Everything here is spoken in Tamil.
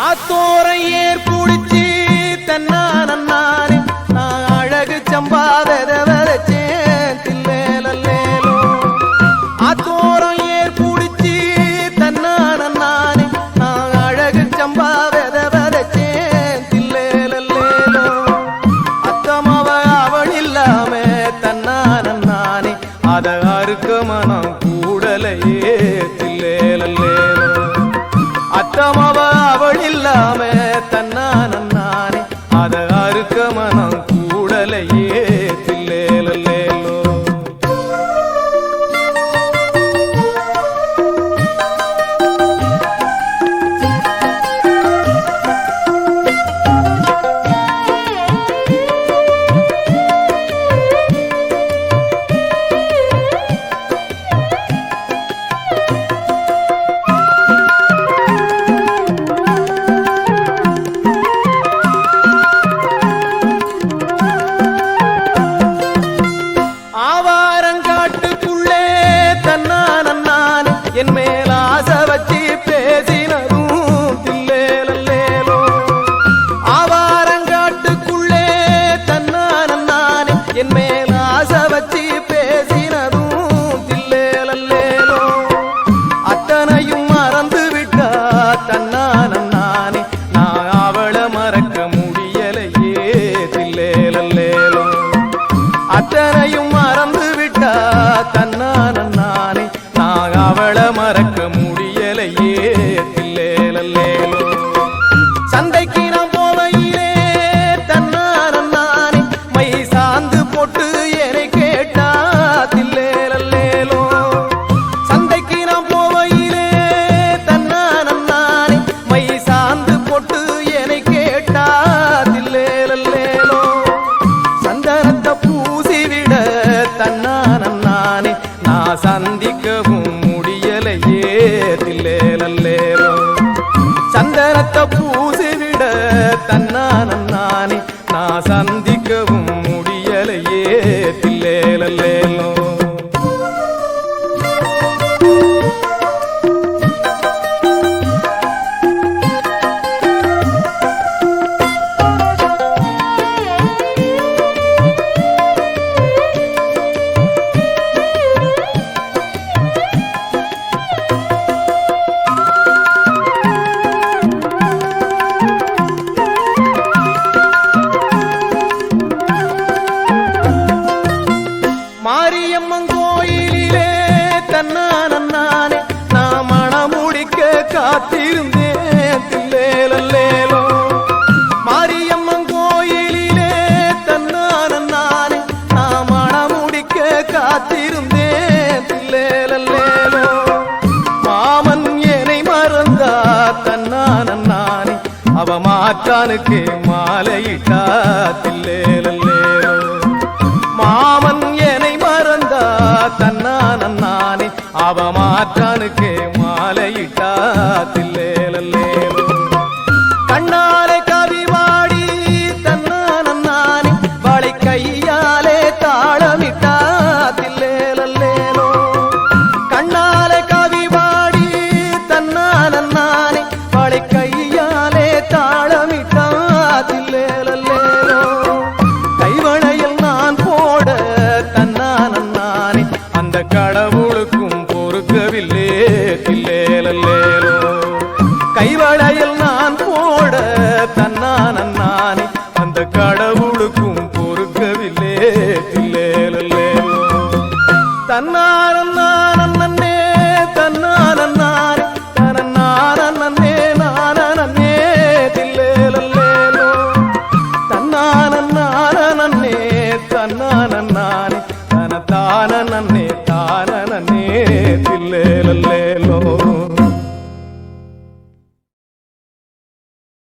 ஆத்தோரை ஏற்புடிச்சு தன்னான அவ அவள் இல்லாம. சந்திக்கவும் முடியலையே தில்லேலல்லேலோ. சந்தனத்தை பூசிவிட தன் തന്നാനന്നാനി അവ മാറ്റാനൊക്കെ മാലയിട്ടാത്തില്ലേലല്ലേ മാമൻ എനെ മറന്താ തന്നാനന്നാനി അവ മാറ്റാനൊക്കെ నన్నాని తన తాన నన్నే తాన నన్నే తిల్లేలల్లేలో